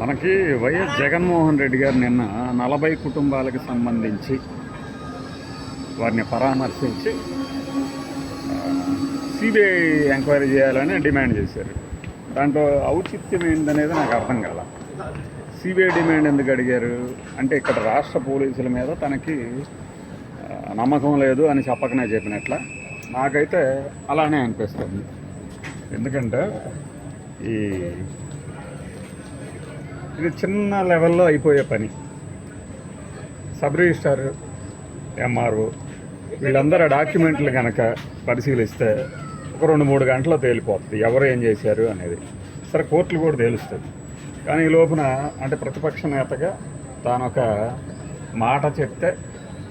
మనకి వైఎస్ జగన్మోహన్ రెడ్డి గారు నిన్న నలభై కుటుంబాలకు సంబంధించి వారిని పరామర్శించి సిబిఐ ఎంక్వైరీ చేయాలని డిమాండ్ చేశారు. దాంట్లో ఔచిత్యం ఏంటనేది నాకు అర్థం కాల. సిబిఐ డిమాండ్ ఎందుకు అడిగారు? అంటే ఇక్కడ రాష్ట్ర పోలీసుల మీద తనకి నమ్మకం లేదు అని చెప్పకనే చెప్పినట్ల. నాకైతే అలానే అనిపిస్తుంది. ఎందుకంటే ఈ ఇది చిన్న లెవెల్లో అయిపోయే పని. సబ్ రిజిస్టార్ ఎంఆర్ఓ వీళ్ళందరూ డాక్యుమెంట్లు కనుక పరిశీలిస్తే ఒక రెండు మూడు గంటల్లో తేలిపోతుంది. ఎవరు ఏం చేశారు అనేది. సరే కోర్టులు కూడా తేలుస్తుంది కానీ ఈ లోపున అంటే ప్రతిపక్ష నేతగా తాను ఒక మాట చెప్తే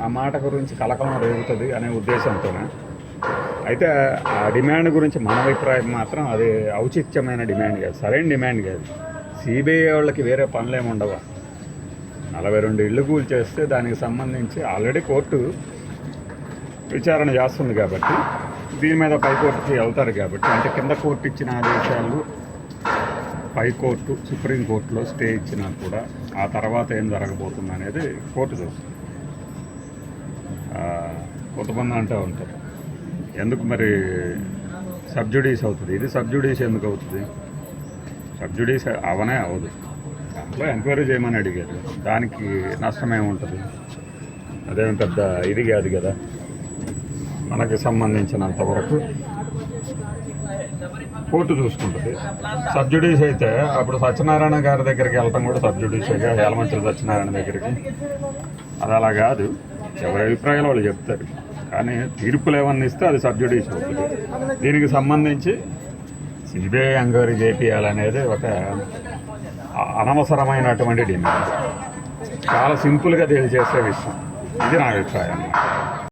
ఆ మాట గురించి కలకలం రేగుతుంది అనే ఉద్దేశంతోనే. అయితే ఆ డిమాండ్ గురించి మన అభిప్రాయం మాత్రం అది ఔచిత్యమైన డిమాండ్ కాదు. సరైన డిమాండ్ కాదు. సిబిఐ వాళ్ళకి వేరే పనులేమి ఉండవు? నలభై రెండు ఇళ్ళు కూల్ చేస్తే దానికి సంబంధించి ఆల్రెడీ కోర్టు విచారణ చేస్తుంది కాబట్టి దీని మీద పై కోర్టుకి వెళ్తారు కాబట్టి అంటే కింద కోర్టు ఇచ్చిన ఆదేశాలు పైకోర్టు సుప్రీంకోర్టులో స్టే ఇచ్చినా కూడా ఆ తర్వాత ఏం జరగబోతుంది అనేది కోర్టు చూస్తుంది. కొంతమంది అంటూ ఉంటారు. ఎందుకు మరి సబ్జుడీస్ అవుతుంది? ఇది సబ్జుడీస్ ఎందుకు అవుతుంది? సబ్జుడీస్ అవనే అవదు దాంట్లో ఎంక్వైరీ చేయమని అడిగారు. దానికి నష్టమేముంటుంది అదేమి పెద్ద ఇది కాదు కదా. మనకి సంబంధించినంత వరకు కోర్టు చూసుకుంటుంది. సబ్జుడీస్ అయితే అప్పుడు సత్యనారాయణ గారి దగ్గరికి వెళ్తాం కూడా సబ్జుడీసేగా వేలమంచుల సత్యనారాయణ దగ్గరికి. అది అలా కాదు. ఎవరి అభిప్రాయాలు వాళ్ళు చెప్తారు. కానీ తీర్పులు ఏమన్నా ఇస్తే అది సబ్జుడీస్ అవుతుంది. దీనికి సంబంధించి సిబిఐ ఎంక్వైరీ చేపియాలనేది ఒక అనవసరమైనటువంటి డిమాండ్. చాలా సింపుల్గా తెలియజేసే విషయం. ఇది నా అభిప్రాయం.